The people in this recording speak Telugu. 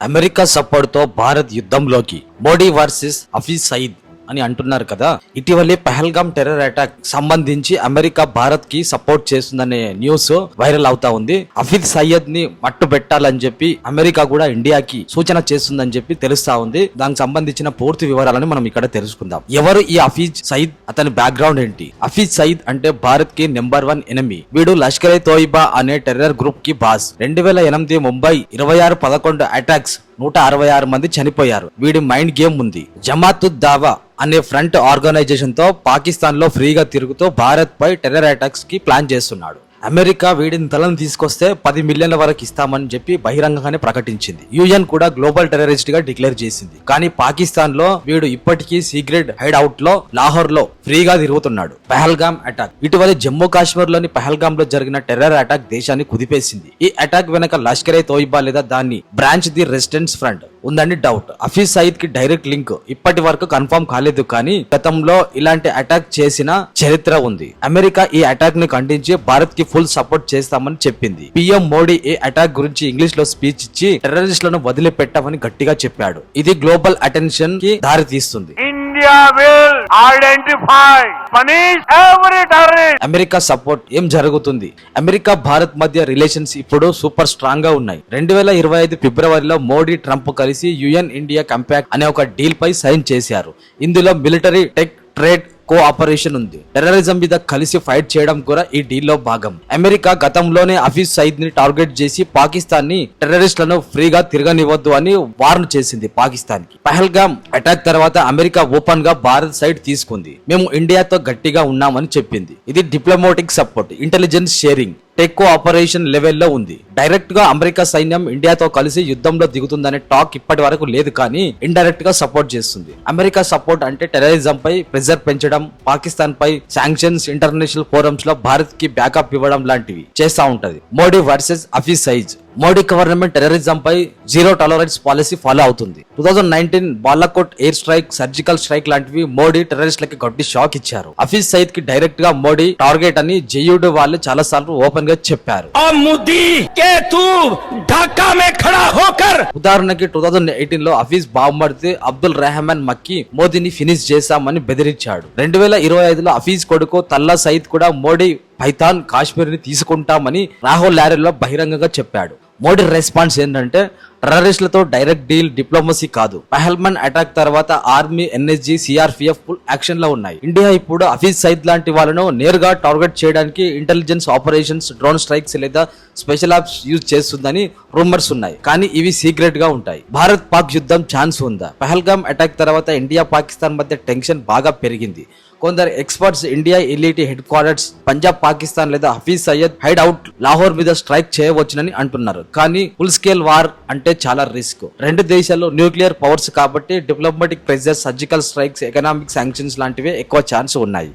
అమెరికా సపోర్ట్తో భారత్ యుద్ధంలోకి మోడీ వర్సెస్ హఫీజ్ సయీద్ అని అంటున్నారు కదా. ఇటీవలే పహల్గామ్ టెర్రర్ అటాక్ సంబంధించి అమెరికా భారత్కి సపోర్ట్ చేస్తుందనే న్యూస్ వైరల్ అవుతా ఉంది. హఫీజ్ సయ్యద్ని మట్టు పెట్టాలని చెప్పి అమెరికా కూడా ఇండియాకి సూచన చేస్తుందని చెప్పి తెలుస్తా ఉంది. దానికి సంబంధించిన పూర్తి వివరాలను మనం ఇక్కడ తెలుసుకుందాం. ఎవరు ఈ హఫీజ్ సయీద్ అతని బ్యాక్గ్రౌండ్ ఏంటి? హఫీజ్ సయీద్ అంటే భారత్కి నెంబర్ వన్ ఎనిమి. వీడు లష్కర్ తోయిబా అనే టెర్రర్ గ్రూప్కి బాస్. రెండు వేల ఎనిమిది ముంబై ఇరవై ఆరు పదకొండు అటాక్స్ నూట అరవై ఆరు మంది చనిపోయారు. వీడి మైండ్ గేమ్ ఉంది. జమాతుద్ దావా అనే ఫ్రంట్ ఆర్గనైజేషన్తో పాకిస్తాన్లో ఫ్రీగా తిరుగుతూ భారత్ పై టెర్రర్ అటాక్స్కి ప్లాన్ చేస్తున్నాడు. అమెరికా వీడిని తలను తీసుకొస్తే పది మిలియన్ల వరకు ఇస్తామని చెప్పి బహిరంగంగానే ప్రకటించింది. యుఎన్ కూడా గ్లోబల్ టెర్రరిస్ట్గా డిక్లేర్ చేసింది. కానీ పాకిస్తాన్లో వీడు ఇప్పటికీ సీక్రెట్ హైడ్ అవుట్లో లాహోర్లో ఫ్రీగా తిరుగుతున్నాడు. పహల్గామ్ అటాక్. ఇటీవల జమ్మూ కాశ్మీర్లోని పహల్గామ్లో జరిగిన టెర్రర్ అటాక్ దేశాన్ని కుదిపేసింది. ఈ అటాక్ వెనక లష్కరే తోయిబా లేదా దాన్ని బ్రాంచ్ ది రెసిడెన్స్ ఫ్రంట్ ఉందని డౌట్ హఫీజ్ సయీద్కి డైరెక్ట్ లింక్ ఇప్పటి వరకు కన్ఫర్మ్ కాలేదు కానీ గతంలో ఇలాంటి అటాక్ చేసిన చరిత్ర ఉంది. అమెరికా ఈ అటాక్ని ఖండించి భారత్కి ఫుల్ సపోర్ట్ చేస్తామని చెప్పింది. పిఎం మోడీ ఈ అటాక్ గురించి ఇంగ్లీష్లో స్పీచ్ ఇచ్చి టెర్రరిస్టులను వదిలిపెట్టమని గట్టిగా చెప్పాడు. ఇది గ్లోబల్ అటెన్షన్కి దారి అమెరికా సపోర్ట్ ఏం జరుగుతుంది? అమెరికా భారత్ మధ్య రిలేషన్స్ ఇప్పుడు సూపర్ స్ట్రాంగ్గా ఉన్నాయి. రెండు వేల ఇరవై ఐదు ఫిబ్రవరిలో మోడీ ట్రంప్ కలిసి యుఎన్ ఇండియా కంపాక్ట్ అనే ఒక డీల్ పై సైన్ చేశారు. ఇందులో మిలిటరీ టెక్ ట్రేడ్ కోఆపరేషన్ ఉంది. టెర్రరిజం మీద కలిసి ఫైట్ చేయడం కూడా ఈ డీల్లో భాగం. అమెరికా గతంలోనే హఫీజ్ సయీద్ని టార్గెట్ చేసి పాకిస్తాన్ని టెర్రరిస్టులను ఫ్రీగా తిరగనివ్వద్దు అని వార్న్ చేసింది పాకిస్తాన్కి పహల్గామ్ అటాక్ తర్వాత అమెరికా ఓపెన్గా భారత్ సైడ్ తీసుకుంది. మేము ఇండియాతో గట్టిగా ఉన్నామని చెప్పింది. ఇది diplomatic support intelligence sharing tech cooperation లెవెల్లో ఉంది. డైరెక్ట్గా అమెరికా సైన్యం ఇండియాతో కలిసి యుద్ధంలో దిగుతుందనే టాక్ ఇప్పటి వరకు లేదు కానీ ఇండైరెక్ట్గా సపోర్ట్ చేస్తుంది. అమెరికా సపోర్ట్ అంటే టెర్రరిజం పై ప్రెజర్ పెంచడం పాకిస్తాన్ పై శాంక్షన్స్ ఇంటర్నేషనల్ ఫోరమ్స్లో భారత్కి బ్యాకప్ ఇవ్వడం లాంటివి చేస్తా ఉంటది. మోడీ వర్సెస్ అఫీజ్ సైజ్ మోడీ గవర్నమెంట్ టెర్రరిజంపై జీరో టాలరెన్స్ పాలసీ ఫాలో అవుతుంది. Two thousand nineteen Balakot air strike surgical strike లాంటివి మోడీ టెర్రరిస్టులకి గట్టి షాక్ ఇచ్చారు. అఫీజ్ సయీద్కి డైరెక్ట్గా మోడీ టార్గెట్ అని జేయుడు వాళ్ళు చాలా సార్లు ఓపెన్గా చెప్పారు. ఉదాహరణకి టూ థౌజండ్ ఎయిటీన్లో అఫీజ్ బాగుమర్తి అబ్దుల్ రెహమాన్ మక్కి మోదీని ఫినిష్ చేశామని బెదిరించాడు. రెండు వేల ఇరవై ఐదులో అఫీజ్ కొడుకు తల్లా సయీద్ కూడా మోడీ పైథాన్ కాశ్మీర్ని తీసుకుంటామని రాహుల్ లారెల్లో బహిరంగంగా చెప్పాడు. మోడీ రెస్పాన్స్ ఏంటంటే టెర్రరిస్టులతో డైరెక్ట్ డీల్ డిప్లొమసీ కాదు. పహల్మన్ అటాక్ తర్వాత ఆర్మీ ఎన్ఎస్జీ సిఆర్పిఎఫ్ ఫుల్ యాక్షన్లో ఉన్నాయి. ఇండియా ఇప్పుడు హఫీజ్ సైద్ లాంటి వాళ్ళను నేరుగా టార్గెట్ చేయడానికి ఇంటెలిజెన్స్ ఆపరేషన్స్ డ్రోన్ స్ట్రైక్స్ లేదా స్పెషల్ యాప్స్ యూజ్ చేస్తుందని రూమర్స్ ఉన్నాయి. కానీ ఇవి సీక్రెట్గా ఉంటాయి. భారత్ పాక్ యుద్ధం ఛాన్స్ ఉందా? పహల్గామ్ అటాక్ తర్వాత ఇండియా పాకిస్తాన్ మధ్య టెన్షన్ బాగా పెరిగింది. కొందరు experts India LET headquarters Punjab Pakistan లేదా హఫీజ్ సయ్యద్ హైడ్ అవుట్ లాహోర్ మీద స్ట్రైక్ చేయవచ్చునని అంటున్నారు. కానీ ఫుల్ స్కేల్ వార్ అంటే చాలా రిస్క్ రెండు దేశాలు న్యూక్లియర్ పవర్స్ కాబట్టి diplomatic pressure surgical strikes economic sanctions లాంటివి ఎక్కువ ఛాన్స్ ఉన్నాయి.